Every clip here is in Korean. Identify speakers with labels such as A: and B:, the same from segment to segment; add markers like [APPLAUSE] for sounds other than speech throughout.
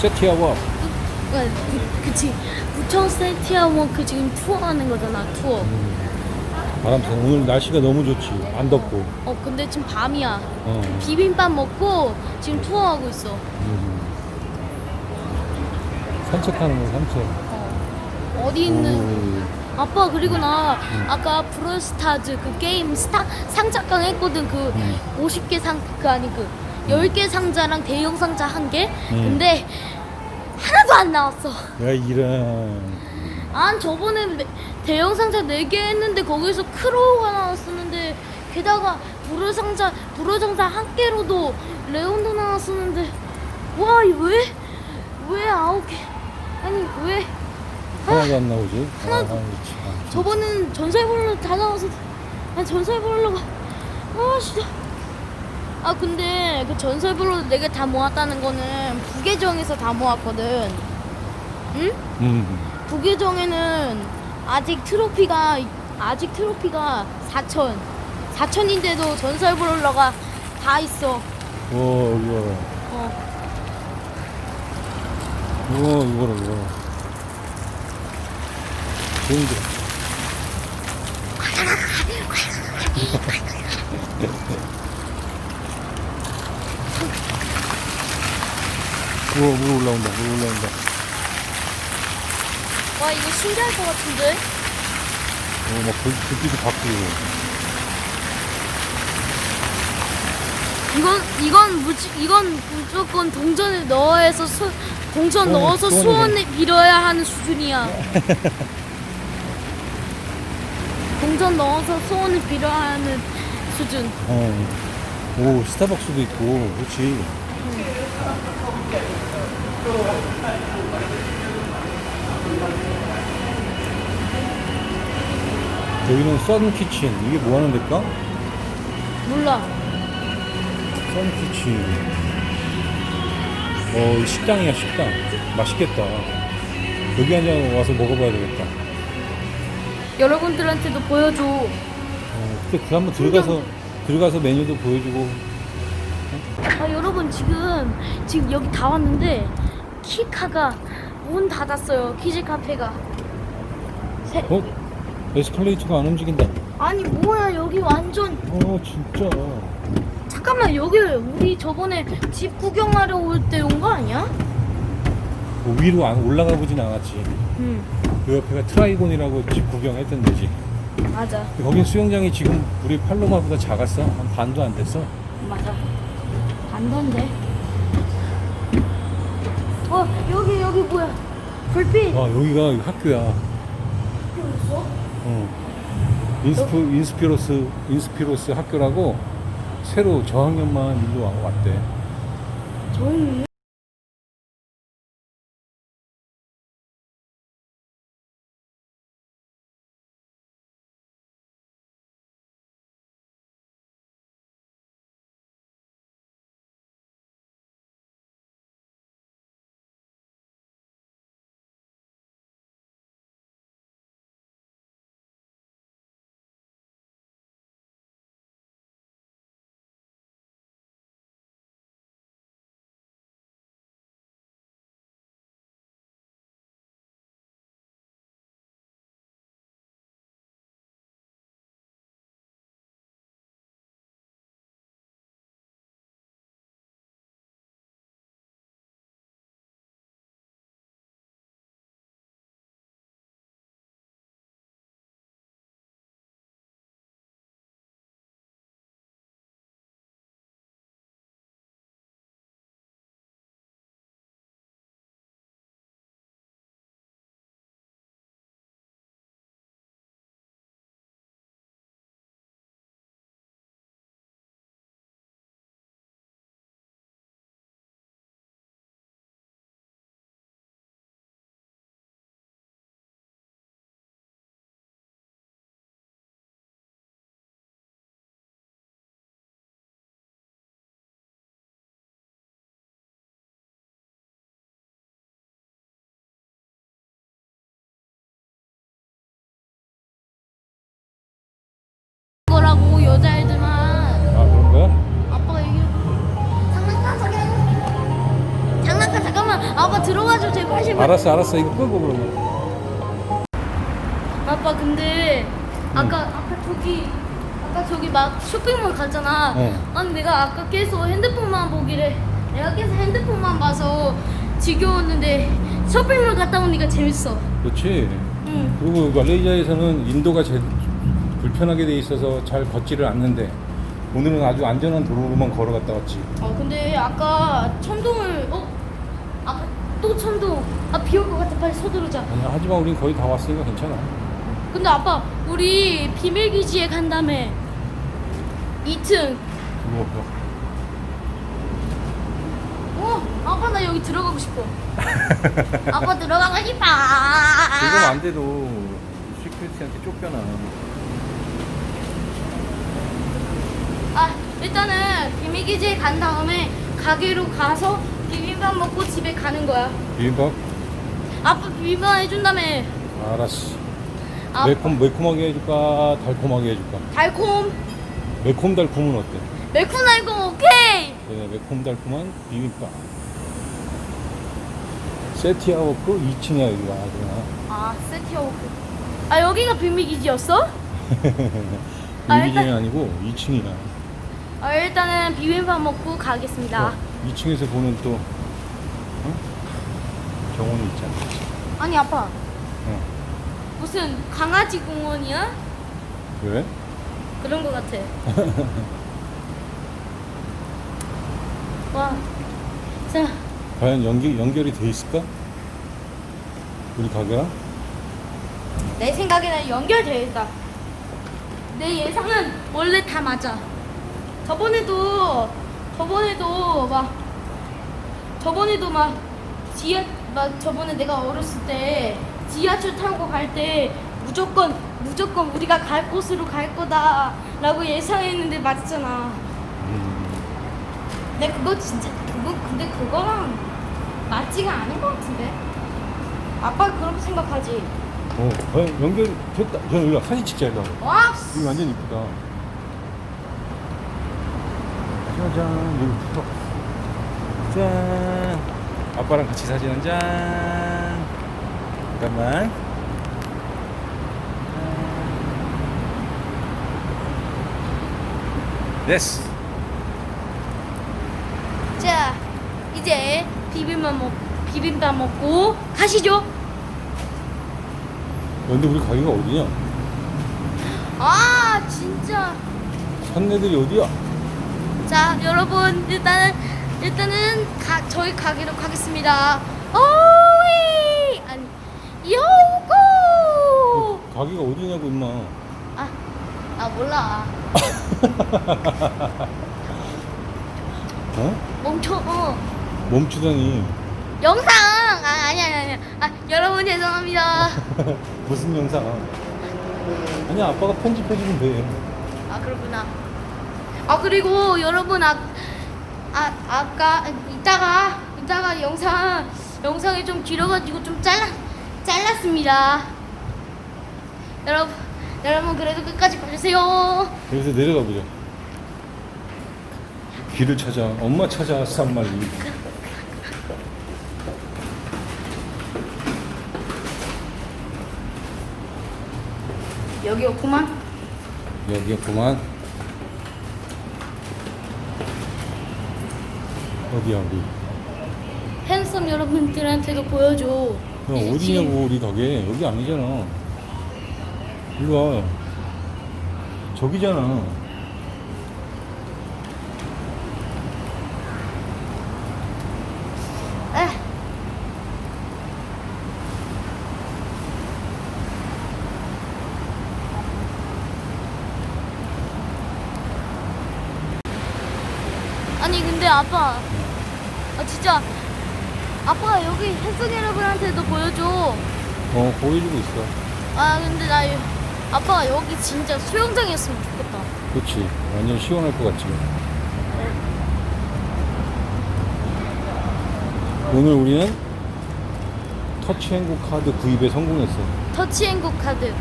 A: 세티아와
B: 그, 그, 그치 부천 세티아원 그 지금 투어하는 거잖아 투어
A: 바람 쐬 오늘 날씨가 너무 좋지 안 덥고
B: 어 근데 지금 밤이야
A: 어.
B: 비빔밥 먹고 지금 투어하고 있어
A: 음. 산책하는 거 산책
B: 어. 어디 있는
A: 오.
B: 아빠 그리고 나 아까 브롤스타즈 그 게임 스타 상자깡 했거든 그
A: 음.
B: 50개 상 그 아니 그 10개 상자랑 대형 상자 1개?
A: 음.
B: 근데 하나도 안 나왔어.
A: 야 이런.
B: 안 저번에 매- 대형 상자 4개 했는데 거기서 크로우가 나왔었는데 게다가 불을 상자 불을 상자 한 개로도 레온도 나왔었는데. 와왜왜 아홉 개? 아니 왜?
A: 하나도 안 나오지?
B: 하나-
A: 아, 참.
B: 저번엔 전설볼로 다 나와서 아 전설볼로가 아 진짜 아 근데 그 전설볼로 4개 다 모았다는 거는 부계정에서 다 모았거든. 응?
A: 음.
B: 부계정에는 아직 트로피가 아직 트로피가 4천. 4천인데도 전설볼러가 다 있어.
A: 오 이거. 봐라
B: 어
A: 이거 이거라 이거. 좋은데 [LAUGHS] 우와 물 올라온다 물 올라온다.
B: 와 이거 신기할 것 같은데?
A: 어 막 불빛이 바뀌고.
B: 이건 이건 무지 이건 무조건 동전을 넣어서 수, 동전
A: 소원,
B: 넣어서
A: 소원을
B: 빌어야 하는 수준이야. [LAUGHS] 동전 넣어서 소원을 빌어야 하는 수준.
A: 어 오 스타벅스도 있고 그렇지 여기는 썬 키친. 이게 뭐 하는 데일까?
B: 몰라.
A: 썬 키친. 어 식당이야 식당. 맛있겠다. 여기 한잔 와서 먹어봐야 되겠다.
B: 여러분들한테도 보여줘.
A: 어, 그때 그 한번 들어가서 들어가서 메뉴도 보여주고.
B: 아 여러분 지금 지금 여기 다 왔는데 키카가 문 닫았어요. 키즈 카페가. 세,
A: 어? 에스컬레이터가 안 움직인다.
B: 아니 뭐야 여기 완전.
A: 어 진짜.
B: 잠깐만 여기 우리 저번에 집 구경하러 올 때 온 거 아니야?
A: 뭐 위로 안 올라가 보진 않았지.
B: 응.
A: 그 옆에가 트라이곤이라고 집 구경했던 데지.
B: 맞아.
A: 근데 거긴 수영장이 지금 우리 팔로마보다 작았어. 한 반도 안 됐어.
B: 맞아. 안 던데. 어 여기 여기 뭐야 불빛
A: 와 여기가 학교야
B: 있어?
A: 어. 인스피, 인스피로스 인스피로스 학교라고 새로 저학년만 일로 와- 왔대
B: 저희
A: 알았어 알았어 이거 끄고 그러면
B: 아빠 근데 아까 아까 저기 아까 저기 막 쇼핑몰 갔잖아.
A: 어.
B: 아니 내가 아까 계속 핸드폰만 보기를 내가 계속 핸드폰만 봐서 지겨웠는데 쇼핑몰 갔다 오니까 재밌어.
A: 그렇지
B: 응.
A: 그리고 말레이시아에서는 인도가 제일 불편하게 돼 있어서 잘 걷지를 않는데 오늘은 아주 안전한 도로로만 걸어갔다 왔지
B: 어 근데 아까 천둥을 어 아까 또 천둥 아 비 올 것 같아 빨리 서두르자.
A: 아니야 하지만 우린 거의 다 왔으니까 괜찮아
B: 근데 아빠 우리 비밀 기지에 간 다음에 2층.
A: 그거 없어
B: 어 아빠 나 여기 들어가고 싶어. [LAUGHS] 아빠 들어가고 싶어.
A: 지금 안 돼도 시큐리티한테 쫓겨나
B: 아 일단은 비밀 기지에 간 다음에 가게로 가서 비빔밥 먹고 집에 가는 거야.
A: 비빔밥?
B: 아빠 비빔밥 해준다며.
A: 알았어
B: 아,
A: 매콤, 매콤하게 해줄까 달콤하게 해줄까
B: 달콤
A: 매콤 달콤은 어때?
B: 매콤 달콤 오케이.
A: 네, 매콤 달콤한 비빔밥 세티아 워크 2층이야 여기가 그냥
B: 아 세티어워크. 아 여기가 비밀 기지였어? [LAUGHS] 아, 일단-
A: 아니고 2층이야
B: 아 일단은 비빔밥 먹고 가겠습니다.
A: 2층에서 보는 또 어? 정원이 있잖아
B: 아니 아빠
A: 어.
B: 무슨 강아지 공원이야?
A: 왜?
B: 그런 거 같아. [LAUGHS] 와, 자,
A: 과연 연기, 연결이 돼 있을까? 우리 가게랑?
B: 내 생각에는 연결되어 있다. 내 예상은 원래 다 맞아. 저번에도, 저번에도 막, 저번에도 막, 지하, 막 저번에 내가 어렸을 때 지하철 타고 갈 때 무조건, 무조건 우리가 갈 곳으로 갈 거다라고 예상했는데 맞잖아.
A: 음,
B: 근데 그거 진짜 그거 근데 그거랑 맞지가 않은 것 같은데 아빠 그렇게 생각하지
A: 어, 연결 됐다. 저 일로 와. 사진 찍자 일로. 와.
B: 와
A: 여기 완전 이쁘다. 짜잔, 여기 풀어. 짠. 아빠랑 같이 사진 한 장. 잠깐만. 됐어.
B: 자 이제 비빔밥 먹 비빔밥 먹고 가시죠
A: 근데 우리 가게가 어디냐?
B: 아 진짜
A: 산내들이 어디야?
B: 자 여러분 일단은 일단은 가, 저희 가게로 가겠습니다 오이 아니 요고
A: 그 가게가 어디냐고 임마.
B: 아, 아 몰라 [LAUGHS]
A: 어?
B: 멈춰 어.
A: 멈추다니.
B: 영상 아 아니 아니 아니 아 여러분 죄송합니다 [LAUGHS]
A: 무슨 영상? 아니야 아빠가 편집해 주면 돼.
B: 아 그렇구나 아 그리고 여러분 아, 아 아까 이따가 이따가 영상 영상이 좀 길어가지고 좀 잘라 잘랐습니다 여러분 여러분 그래도 끝까지 봐주세요
A: 여기서 내려가 보자. 길을 찾아. 엄마 찾아. 산말리.
B: 여기 없구만
A: 여기였구만. 어디야 우리?
B: 핸섬 여러분들한테도 보여줘
A: 야, 어디냐고 우리 가게. 여기 아니잖아. 일로 와. 저기잖아.
B: 에. 아니 근데 아빠 아 진짜 아빠 여기 햇성 여러분한테도 보여줘
A: 어 보여주고 있어.
B: 아 근데 나 여- 아빠 여기 진짜 수영장이었으면 좋겠다
A: 그렇지. 완전 시원할 것 같지. 오늘 우리는 터치앤고 카드 구입에 성공했어.
B: 터치앤고 카드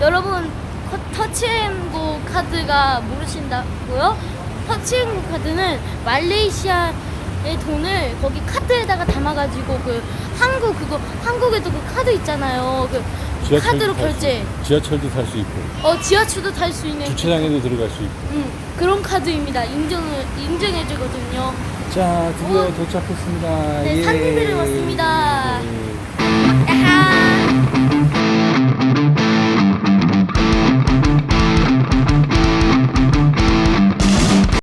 B: 여러분 커- 터치앤고 카드가 모르신다고요? 터치앤고 카드는 말레이시아에 내 돈을 거기 카드에다가 담아가지고 그 한국 그거 한국에도 그 카드 있잖아요. 그 카드로 결제.
A: 수, 지하철도 탈 수 있고
B: 어 지하철도 탈 수 있는.
A: 주차장에도 들어갈 수 있고.
B: 음 그런 카드입니다. 인증을 인증해주거든요.
A: 자 드디어
B: 어?
A: 도착했습니다.
B: 네
A: 예.
B: 산림을 왔습니다. 예. 야하.